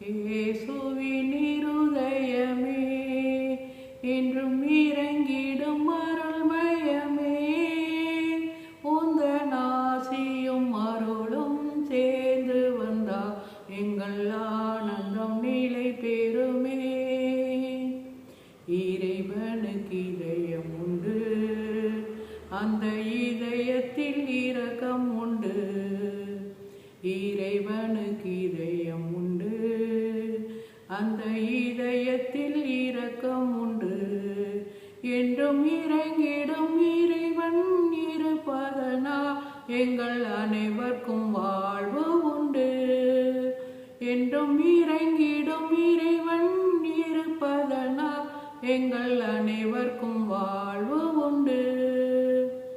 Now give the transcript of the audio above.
இயேசுவின் இருதயமே என்றும் இறங்கிடும் அருள்மயமே. உந்த நாசியும் அருளும் சேர்ந்து வந்தா எங்கள் ஆனந்தம் நிலை பெறுமே. இறைவனுக்கு இதயம் உண்டு அந்த இதயத்தில் இரக்கம் உண்டு. இறைவனுக்கு இதயம் உண்டு அந்த இதயத்தில் இரக்கம் உண்டு. என்றும் இறங்கிடும் இறைவன் இருப்பதனா எங்கள் அனைவருக்கும் வாழ்வு உண்டு. என்றும் இறங்கிடும் இறைவன் இருப்பதனா எங்கள் அனைவருக்கும் வாழ்வு உண்டு.